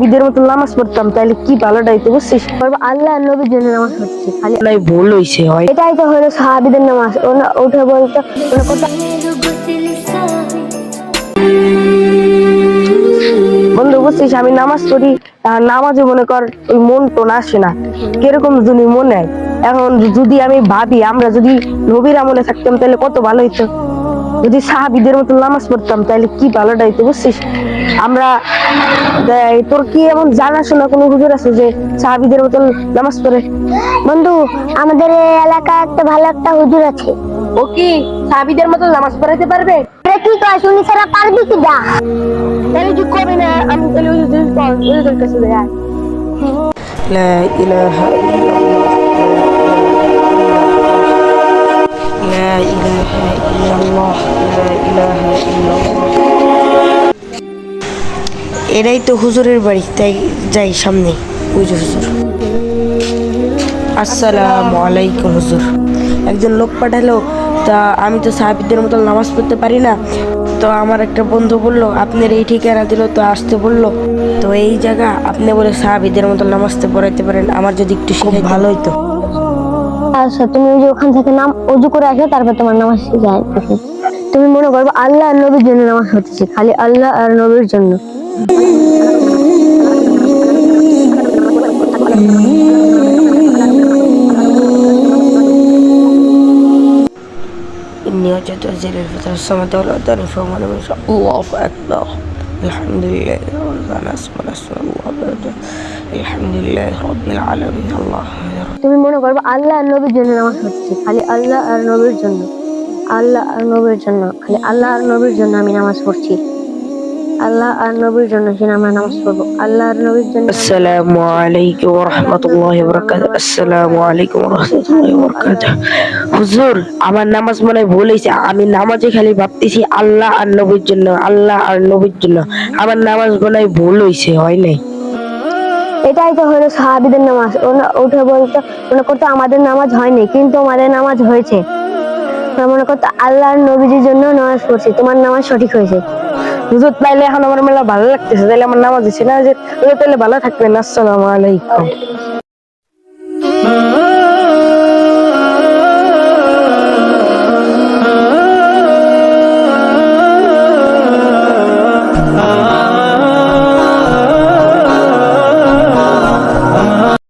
মতো নামাজ পড়তাম তাহলে কি ভালোটা হইতো বুঝছিস? আল্লাহ নবীর জন্য নামাজ পড়ছি। খালি নাই ভুল হইছে হয়। এটাই তো হলো সাহাবিদের নামাজ। ওনা উঠে বলতো ওনা করতো বন্ধু বুঝছিস আমি নামাজ পড়ি নামাজে মনে কর ওই মন টোন আসে না। কীরকম যদি মনে এখন যদি আমি ভাবি আমরা যদি নবীর আমলে থাকতাম তাহলে কত ভালো হইতো। যদি সাহাবিদের মতো নামাজ পড়তাম তাহলে কি ভালো হইতো বুঝছিস? আমরা তোর কি এমন জানাশোনা কোনো হুজুর আছে যে সাহাবিদের মতো নামাজ পড়ে? বন্ধু আমাদের এলাকা একটা ভালো একটা হুজুর আছে। ও কি সাহাবিদের মতো নামাজ পড়াতে পারবে? কি কয় শুনি সারা পারবি কি দা তাহলে কি করবি না আমি তাহলে হুজুর কাছে যাই। লা ইলাহা ইল্লাল্লাহ। لا إله إلا الله لا إله إلا الله এরাই তো হুজুরের বাড়ি তাই যাই সামনে ওই যে হুজুর আসসালামু আলাইকুম হুজুর একজন লোক পাঠালো তা আমি তো সাহাবিদের মতো নামাজ পড়তে পারি না তো আমার একটা বন্ধু বললো আপনার এই ঠিকানা দিল তো আসতে বললো তো এই জায়গা আপনি বলে সাহাবিদের মতো নামাজতে পড়াইতে পারেন আমার যদি একটু শিখাই ভালো হইতো আচ্ছা তুমি ওই যে ওখান থেকে নাম অজু করে আসো তারপর তোমার নামাজ যায় তুমি মনে করবো আল্লাহ আর নবীর জন্য নামাজ হচ্ছে খালি আল্লাহ আর নবীর জন্য إني وجدت أنزل الفترة الصمد والأذان فهو من شاء الله أكبر الحمد لله ربنا اسم اسم الله তুমি মনে করব আল্লাহ আর নবীর জন্য নামাজ পড়ছি খালি আল্লাহ আর নবীর জন্য। আল্লাহ আর নবীর জন্য খালি আল্লাহ আর নবীর জন্য আমি নামাজ পড়ছি। আল্লাহ আর নবীর জন্য সেটা আমরা নামাজ পড়ব। আল্লাহ আর নবীর জন্য আসসালামু আলাইকুম রহমতুল্লাহ বরকাত আসসালামু আলাইকুম রহমতুল্লাহ বরকাত হুজুর আমার নামাজ মনে ভুল হয়েছে। আমি নামাজে খালি ভাবতেছি আল্লাহ আর নবীর জন্য আল্লাহ আর নবীর জন্য। আমার নামাজ মনে ভুল হয়েছে হয় নাই? এটাই তো হলো সাহাবিদের নামাজ। ওনা উঠে বলতো মনে করতো আমাদের নামাজ হয়নি কিন্তু আমাদের নামাজ হয়েছে। মনে করতো আল্লাহর নবীজির জন্য নামাজ পড়ছি তোমার নামাজ সঠিক হয়েছে। হুজুর তাইলে এখন আমার মেলা ভালো লাগতেছে তাইলে আমার নামাজ হচ্ছে না যে হুজুর তাইলে ভালো থাকবেন আসসালামু আলাইকুম।